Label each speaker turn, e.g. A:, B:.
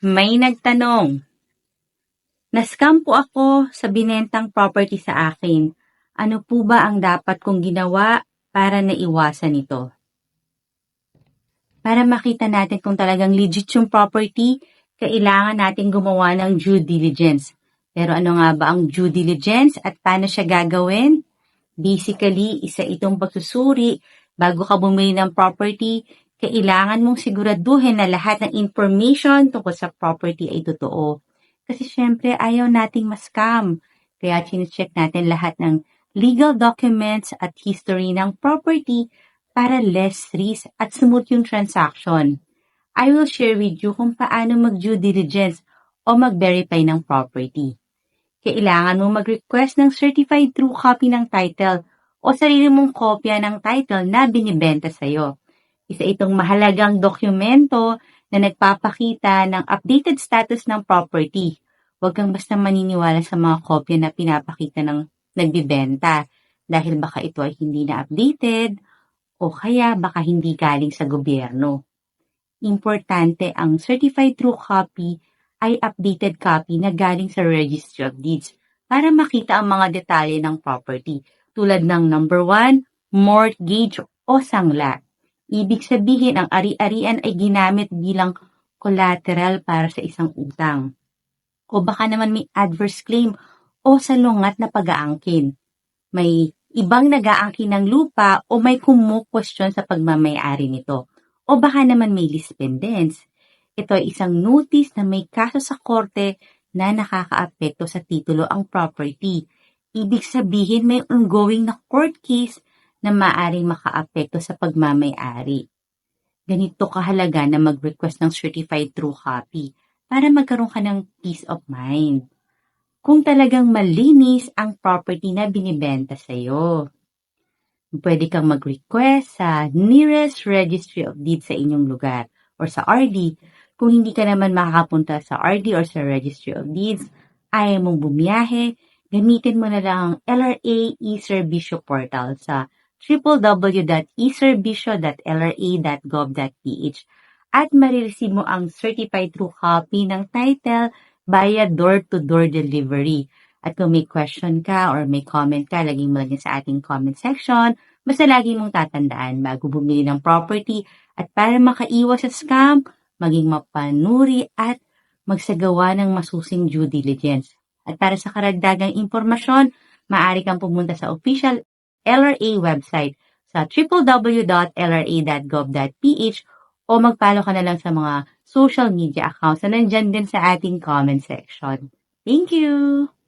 A: May nagtanong, Nascam po ako sa binentang property sa akin. Ano po ba ang dapat kong ginawa para naiwasan ito? Para makita natin kung talagang legit yung property, kailangan natin gumawa ng due diligence. Pero ano nga ba ang due diligence at paano siya gagawin? Basically, isa itong pagsusuri bago ka bumili ng property, kailangan mong siguraduhin na lahat ng information tungkol sa property ay totoo. Kasi syempre, ayaw nating ma-scam. Kaya chinecheck natin lahat ng legal documents at history ng property para less risk at smooth yung transaction. I will share with you kung paano mag-due diligence o mag-verify ng property. Kailangan mo mag-request ng certified true copy ng title o sarili mong kopya ng title na binibenta sa'yo. Isa itong mahalagang dokumento na nagpapakita ng updated status ng property. Huwag kang basta maniniwala sa mga kopya na pinapakita ng nagbibenta dahil baka ito ay hindi na updated o kaya baka hindi galing sa gobyerno. Importante ang certified true copy ay updated copy na galing sa Registry of Deeds para makita ang mga detalye ng property tulad ng number 1, mortgage o sangla. Ibig sabihin ang ari-arian ay ginamit bilang collateral para sa isang utang. O baka naman may adverse claim o salungat na pag-aangkin. May ibang nag-aangkin ng lupa o may kumu-question sa pagmamayari nito. O baka naman may lease pendants. Ito ay isang notice na may kaso sa korte na nakakaapekto sa titulo ang property. Ibig sabihin may ongoing na court case na maaring makaapekto sa pagmamayari. Ganito kahalaga na mag-request ng certified true copy para magkaroon ka ng peace of mind. Kung talagang malinis ang property na binibenta sa'yo. Pwede kang mag-request sa nearest registry of deeds sa inyong lugar or sa RD. Kung hindi ka naman makakapunta sa RD or sa registry of deeds, ayaw mong bumiyahe, gamitin mo na lang ang LRA e-servicio portal sa www.eservicio.lra.gov.ph at marireceive mo ang certified true copy ng title via door-to-door delivery. At kung may question ka or may comment ka, laging mo lagyan sa ating comment section. Basta lagi mong tatandaan bago bumili ng property at para makaiwas sa scam, maging mapanuri at magsagawa ng masusing due diligence. At para sa karagdagang impormasyon, maaari kang pumunta sa official LRA website sa www.lra.gov.ph o magpalo ka na lang sa mga social media accounts na nandyan din sa ating comment section. Thank you!